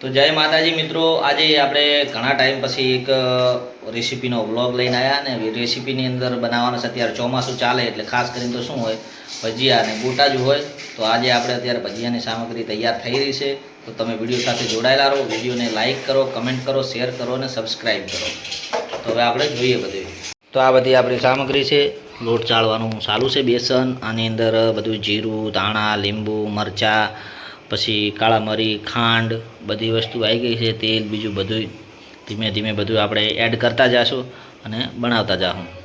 તો જય માતાજી મિત્રો, આજે આપણે ઘણા ટાઈમ પછી એક રેસીપીનો વ્લોગ લઈને આવ્યા ને રેસીપીની અંદર બનાવવાનો છે. અત્યારે ચોમાસું ચાલે એટલે ખાસ કરીને તો શું હોય, ભજીયા અને ગોટા જ હોય. તો આજે આપણે અત્યારે ભજીયાની સામગ્રી તૈયાર થઈ રહી છે. તો તમે વીડિયો સાથે જોડાયેલા રહો. વિડીયોને લાઇક કરો, કમેન્ટ કરો, શેર કરો અને સબસ્ક્રાઈબ કરો. તો હવે આપણે જોઈએ બધું. તો આ બધી આપણી સામગ્રી છે. લોટ ચાળવાનું ચાલુ છે બેસન. આની અંદર બધું જીરું, ધાણા, લીંબુ, મરચાં પછી કાળા મરી ખાંડ, બધી વસ્તુ આવી ગઈ છે, તેલ, બીજું બધું ધીમે ધીમે બધું આપણે એડ કરતા જશું અને બનાવતા જાશું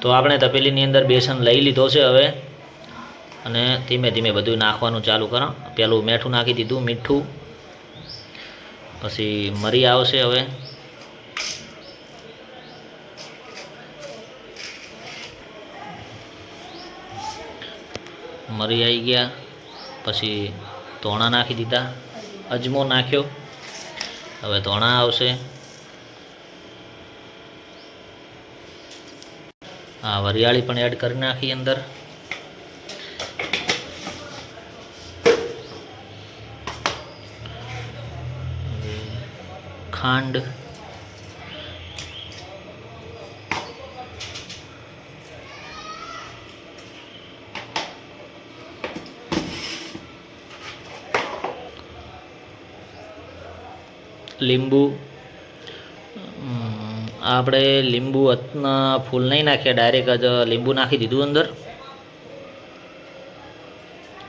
તો આપણે તપેલીની અંદર બેસન લઈ લીધો છે હવે. અને ધીમે ધીમે બધું નાખવાનું ચાલુ કરો. પેલું મીઠું નાખી દીધું, મીઠું. પછી મરી આવશે હવે. મરી આવી ગયા. પછી ધોણા નાખી દીધા. અજમો નાખ્યો. હવે ધોણા આવશે. હા વરિયાળી પણ એડ કરી નાખી અંદર. ખાંડ. લીંબુ. આપણે લીંબુ અત્ના ફૂલ નહીં નાખ્યા ડાયરેક્ટ જ લીંબુ નાખી દીધું અંદર.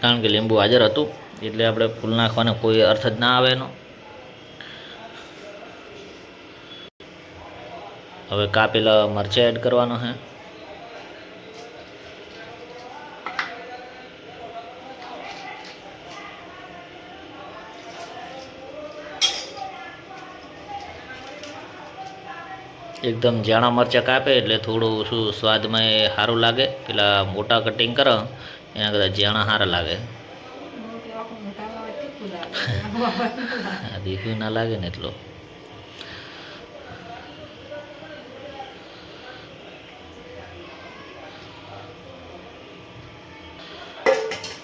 કારણ કે લીંબુ હાજર હતું, એટલે આપણે ફૂલ નાખવાનો કોઈ અર્થ જ ના આવે એનો. હવે કાપેલા મરચાં એડ કરવાનો છે. એકદમ જાણા મરચાં કાપે એટલે થોડું શું સ્વાદમાં એ સારું લાગે. પેલા મોટા કટિંગ કરો, એના કરતાં જાણા સારા લાગે. દીકરું ના લાગે ને એટલો.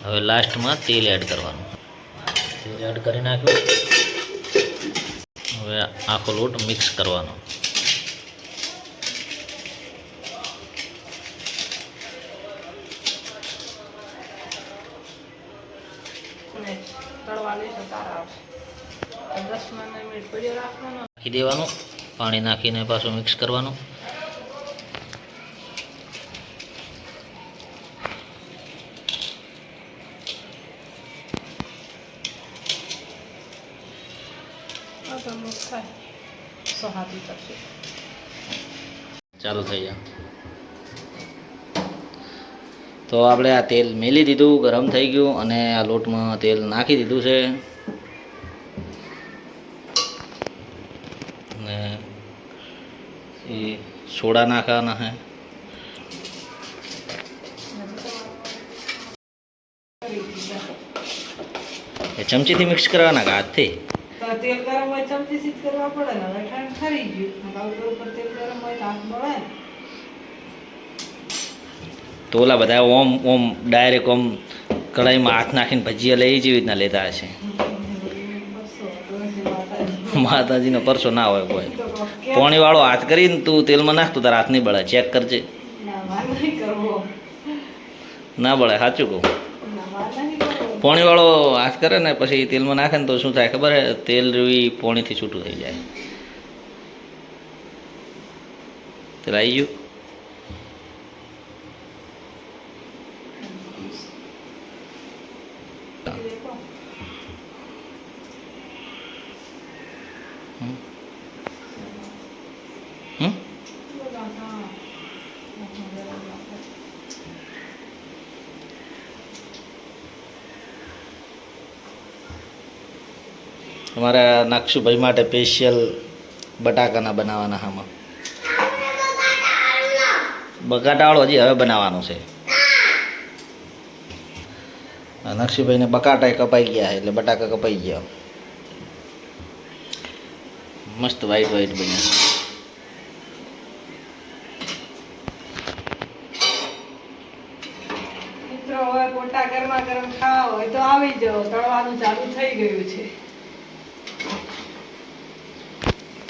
હવે લાસ્ટમાં તેલ એડ કરવાનું. તેલ એડ કરી નાખ્યું. હવે આખો લોટ મિક્સ કરવાનો. નાખી દેવાનું, પાણી નાખીને પાછું મિક્સ કરવાનું. ચાલુ થઈ જાય તો આપણે આ તેલ મેલી દીધું, ગરમ થઈ ગયું અને આ લોટમાં તેલ નાખી દીધું છે અને એ સોડા નાખવાના હે એ ચમચીથી મિક્સ કરવાના કે હાથથી તોલા તેલ ગરમ હોય ચમચી સીધ કરવા પડે ને હવે ઠંડ ખરી ગયું ઉપર ઉપર તેલ ગરમ હોય હાથ બળે તો ઓલા બધા ઓમ ઓમ ડાયરેક્ટ ઓમ કઢાઈમાં હાથ નાખીને ભજીયા લઈ જેવી રીતના લેતા હશે માતાજીનો પરસો ના હોય કોઈ પોણીવાળો હાથ કરીને તું તેલમાં નાખ તું તારા હાથ નહીં બળે ચેક કરજે. ના બળે સાચું કહું. પોણીવાળો હાથ કરે ને પછી તેલમાં નાખે ને તો શું થાય ખબર હે? તેલ રૂઈ પોણીથી છૂટું થઈ જાય. તેલ આવી ગયું? અમારા નાક્ષુભાઈ માટે સ્પેશિયલ બટાકાના બનાવવાના આમાં બકાટાવાળો હજી હવે બનાવવાનો છે. આ બકાટા કપાઈ ગયા એટલે બટાકા કપાઈ ગયા. મસ્ત વ્હાઈટ વ્હાઈટ બન્યા ગરમા ગરમ ખાવા હોય તો આવી જાઓ, તળવાનું ચાલુ થઈ ગયું છે.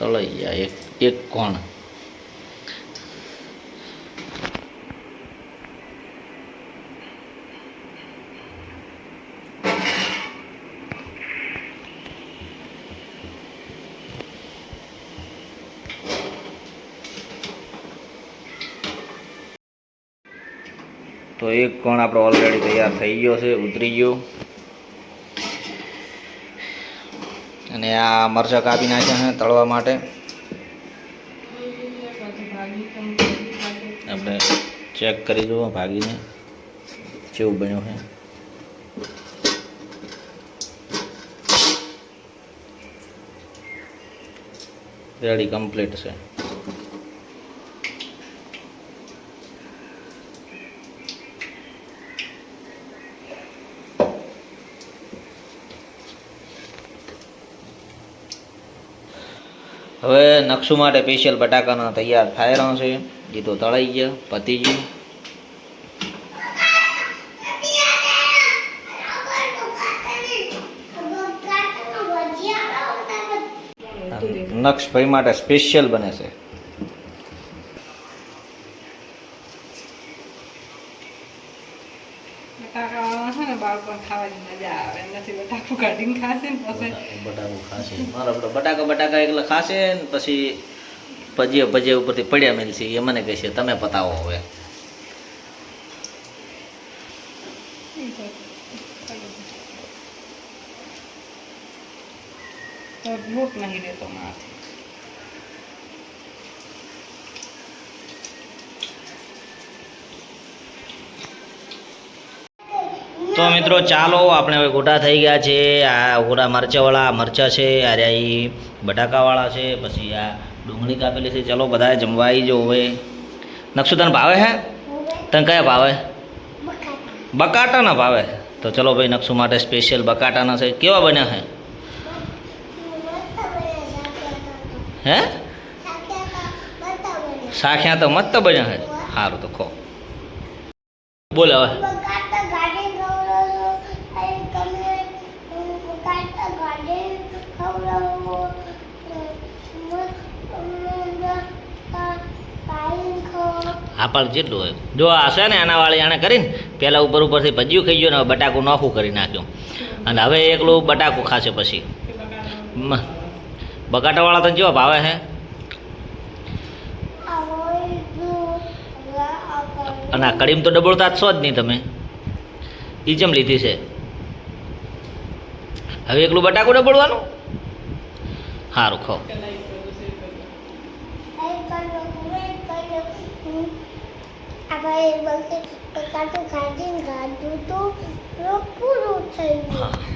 તળાઈ ગયા એક એક કોણ? તો એક કોણ આપણો ઓલરેડી તૈયાર થઈ ગયો છે, ઉતરી ગયો. અને આ મરચાં કાપી નાખ્યા છે તળવા માટે. આપણે ચેક કરી જુઓ ભાગીને કેવું બન્યું છે. રેડી કમ્પ્લીટ છે. હવે નકશું માટે સ્પેશિયલ બટાકાનો તૈયાર થાય રહ્યો છે. એ તો તળાઈ ગયા પતી ગયું. નક્ષભાઈ માટે સ્પેશિયલ બને છે બટાકા છે ને બાળકોને ખાવાની મજા આવે. નથી બટાકું કાઢીને ખાશે ને પછી. બટાકું ખાશે. બટાકા બટાકા એકલા ખાશે ને પછી ભજીયા ભજીયા ઉપરથી પડ્યા મેલ છે એ મને કહેશે તમે પતાવો હવે. ભૂખ નહીં રહેતો માથે તો મિત્રો ચાલો, આપણે હવે ગોટા થઈ ગયા છે. આ ગોટા મરચાવાળા મરચા છે આ એ બટાકાવાળા છે, પછી આ ડુંગળી કાપેલી છે. ચલો બધાએ જમવા આવી જો હવે. નકશુ ભાવે હે? તને કયા ભાવે? બકાટાના ભાવે. તો ચલો ભાઈ, નકશુ માટે સ્પેશિયલ બકાટાના છે. કેવા બન્યા છે હે? સાખ્યા તો મસ્ત બન્યા છે સારું તો ખો. બોલ હવે. આ પણ જેટલું હોય. જો આ ને આના વાળી આને કરીને પહેલાં ઉપર ઉપરથી ભજીયું ખાઈ ગયું ને બટાકું નોખું કરી નાખ્યું. અને હવે એકલું બટાકું ખાશે પછી. બગાટાવાળા તને કેવા ભાવે હે? અને આ કડીમ તો ડબોળતા જ છો જ નહીં તમે. એ જેમ લીધી છે? હવે એકલું બટાકું ડબોળવાનું? સારું ખો. આપણે ખાધું ખાધું તો પૂરું થઈ ગયું.